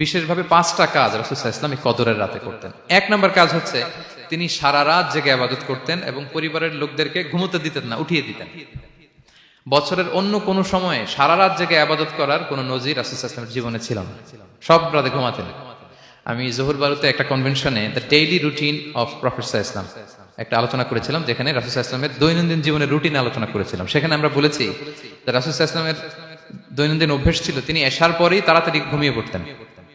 বিশেষভাবে পাঁচটা কাজ রাসুসাহ ইসলাম কদরের রাতে করতেন। এক নম্বর কাজ হচ্ছে, তিনি সারা রাত জেগে আবাদত করতেন এবং পরিবারের লোকদেরকে ঘুমোতে দিতেন না, উঠিয়ে দিতেন। বছরের অন্য কোনো সময়ে সারা রাত জেগে আবাদত করার কোনো নজির রাসুসাহ ইসলামের জীবনে ছিল না। সব রাতে ঘুমাতেন। আমি জহুর বারুতে একটা কনভেনশনে the daily routine of professor Islam একটা আলোচনা করেছিলাম, যেখানে রাসুসাহ ইসলামের দৈনন্দিন জীবনের রুটিন আলোচনা করেছিলাম। সেখানে আমরা বলেছি রাসুসাহ ইসলামের দৈনন্দিন অভ্যেস ছিল, তিনি এসার পরেই তাড়াতাড়ি ঘুমিয়ে পড়তেন।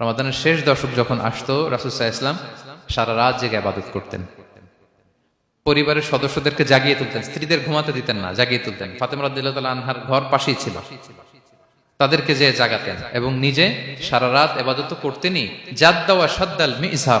রমাদানের শেষ দশক যখন আসতো, রাসূল ইসলাম সারা রাত জেগে আবাদত করতেন। পরিবারের সদস্যদেরকে জাগিয়ে তুলতেন, স্ত্রীদের ঘুমাতে দিতেন না, জাগিয়ে তুলতেন। ফাতেমা রাদিয়াল্লাহু আনহার ঘর পাশেই ছিল। তাদেরকে যে জাগাতেন এবং নিজে সারা রাত এবাদত করতেনই জাদ্দা ওয়া শাদ্দাল মিজার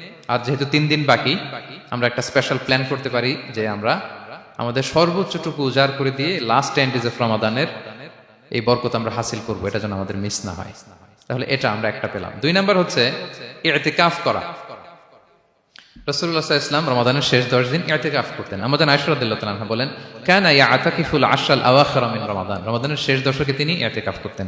আর যেহেতু তিন দিন বাকি, আমরা একটা স্পেশাল প্ল্যান করতে পারি যে আমরা আমাদের সর্বোচ্চটুকু উজাড় করে দিয়ে লাস্ট ডেজ অফ রমাদানের এই বরকত আমরা হাসিল করব, এটা যেন আমাদের মিস না হয়। তাহলে এটা আমরা একটা পেলাম। দুই নাম্বার হচ্ছে ইতিকাফ করা। রসুল্লাহ ইসলাম রমাদানের শেষ দশ দিন করতেন। আমাদের বলেন, কেন রমাদান। শেষ দশকে তিনি করতেন।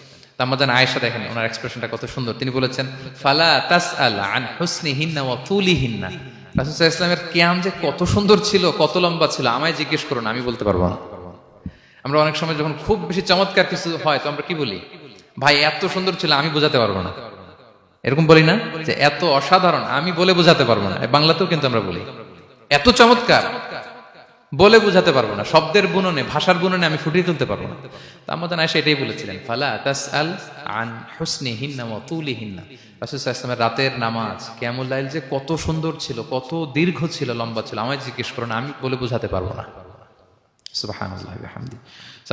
তা আমাজান আয়েশা দেখেন, ওনার এক্সপ্রেশনটা কত সুন্দর। তিনি বলেছেন, ফালা তাস আল আন ইসলামের কেয়াম যে কত সুন্দর ছিল, কত লম্বা ছিল, আমায় জিজ্ঞেস করুন, আমি বলতে পারব না। আমরা অনেক সময় যখন খুব বেশি চমৎকার কিছু হয়, তো আমরা কি বলি? ভাই, এত সুন্দর ছিল, আমি বোঝাতে পারব না। এরকম বলি না যে, এত অসাধারণ, আমি বলে বোঝাতে পারব না। বাংলাতেও কিন্তু আমরা বলি, এত চমৎকার। বলে বোঝাতে পারব না, শব্দের বুননে, ভাষার বুননে আমি ফুটিয়ে তুলতে পারব না। আমাদের আয়সা এটাই বলেছিলেন, ফালা তাস আল আন হুসনি হিন্না ও তুলি হিন্না রাসুসাল্লামের রাতের নামাজ কেমুল্লাইল যে কত সুন্দর ছিল, কত দীর্ঘ ছিল, লম্বা ছিল, আমায় জিজ্ঞেস করো না, আমি বলে বোঝাতে পারব না।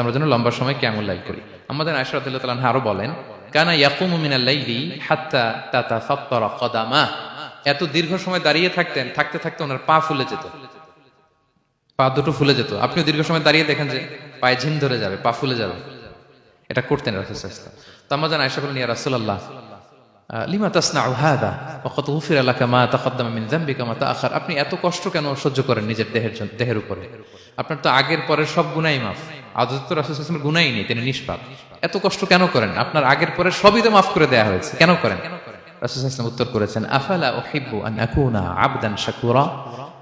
আমরা যেন লম্বা সময় কেমন লাইল করি। আমাদের আয়েশা রাদিয়াল্লাহু তাআলা আনহা আরও বলেন, কানা ইয়াকুমু মিনাল লাইলি হাত্তা তাতাফাত্তারা কদামা। এত দীর্ঘ সময় দাঁড়িয়ে থাকতেন, থাকতে থাকতে ওনার পা ফুলে যেত। পা দুটো ফুলে যেত। আপনিও দীর্ঘ সময় দাঁড়িয়ে দেখেন যে পায়ে ঝিম ধরে যাবে, পা ফুলে যাবে। এটা করতেন রাসূলুল্লাহ তো আমরা জান আয়েশা বলেন, ইয়া রাসূলুল্লাহ, লিমা তাসনাউ হাদা ওয়াকাদ গুফিরা লাকা মা তাকদ্দামা মিন যামবিকা মা তাআখার? আপনি এত কষ্ট কেন সহ্য করেন নিজের দেহের জন্য, দেহের উপরে? আপনার তো আগের পরের সব গুনাই মাফ। আদত তো রাসূল গুনাই নেই, তিনি নিষ্পাপ। এত কষ্ট কেন করেন? আপনার আগের পরের সবই তো মাফ করে দেয়া হয়েছে, কেন করেন? রাসূল উত্তর করেছেন, আফালা উহিব্বু আন আকুনা আবদান শাকুরা?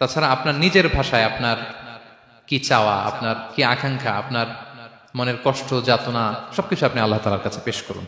তাছাড়া আপনার নিজের ভাষায় আপনার কি চাওয়া, আপনার কি আকাঙ্ক্ষা, আপনার মনের কষ্ট, যাতনা, সবকিছু আপনি আল্লাহ তালার কাছে পেশ করুন।